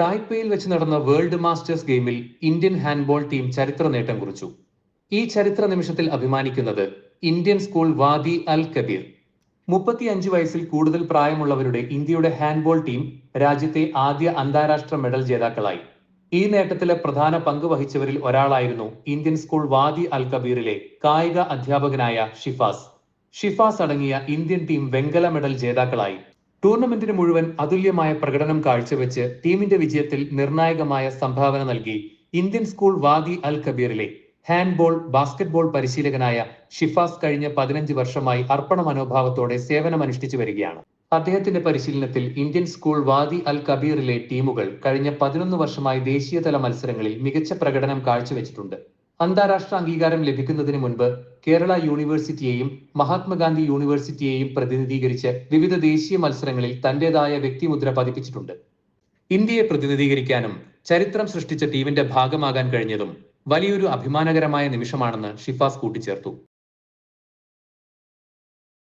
തായ്പേയിൽ വെച്ച് നടന്ന world masters ഗെയിമിൽ ഇന്ത്യൻ ഹാൻഡ്ബോൾ ടീം ചരിത്ര നേട്ടം കുറിച്ചു. ഈ ചരിത്ര നിമിഷത്തിൽ അഭിമാനിക്കുന്നത് Indian school Wadi Al Kabir മുപ്പത്തിയഞ്ച് വയസ്സിൽ കൂടുതൽ പ്രായമുള്ളവരുടെ ഇന്ത്യയുടെ ഹാൻഡ്ബോൾ ടീം രാജ്യത്തെ ആദ്യ അന്താരാഷ്ട്ര മെഡൽ ജേതാക്കളായി. ഈ നേട്ടത്തിലെ പ്രധാന പങ്ക് വഹിച്ചവരിൽ ഒരാളായിരുന്നു ഇന്ത്യൻ സ്കൂൾ വാദി അൽ കബീറിലെ കായിക അധ്യാപകനായ ഷിഫാസ്. ഷിഫാസ് അടങ്ങിയ ഇന്ത്യൻ ടീം വെങ്കല മെഡൽ ജേതാക്കളായി. ടൂർണമെന്റിന് മുഴുവൻ അതുല്യമായ പ്രകടനം കാഴ്ചവെച്ച് ടീമിന്റെ വിജയത്തിൽ നിർണായകമായ സംഭാവന നൽകി ഇന്ത്യൻ സ്കൂൾ വാദി അൽ കബീറിലെ ഹാൻഡ്ബോൾ ബാസ്കറ്റ്ബോൾ പരിശീലകനായ ഷിഫാസ് കഴിഞ്ഞ പതിനഞ്ച് വർഷമായി അർപ്പണ മനോഭാവത്തോടെ സേവനമനുഷ്ഠിച്ചു വരികയാണ്. അദ്ദേഹത്തിന്റെ പരിശീലനത്തിൽ ഇന്ത്യൻ സ്കൂൾ വാദി അൽ കബീറിലെ ടീമുകൾ കഴിഞ്ഞ പതിനൊന്ന് വർഷമായി ദേശീയതല മത്സരങ്ങളിൽ മികച്ച പ്രകടനം കാഴ്ചവെച്ചിട്ടുണ്ട്. അന്താരാഷ്ട്ര അംഗീകാരം ലഭിക്കുന്നതിന് മുൻപ് കേരള യൂണിവേഴ്സിറ്റിയെയും മഹാത്മാഗാന്ധി യൂണിവേഴ്സിറ്റിയെയും പ്രതിനിധീകരിച്ച് വിവിധ ദേശീയ മത്സരങ്ങളിൽ തന്റേതായ വ്യക്തിമുദ്ര പതിപ്പിച്ചിട്ടുണ്ട്. ഇന്ത്യയെ പ്രതിനിധീകരിക്കാനും ചരിത്രം സൃഷ്ടിച്ച ടീമിന്റെ ഭാഗമാകാൻ കഴിഞ്ഞതും വലിയൊരു അഭിമാനകരമായ നിമിഷമാണെന്ന് ഷിഫാസ് കൂട്ടിച്ചേർത്തു.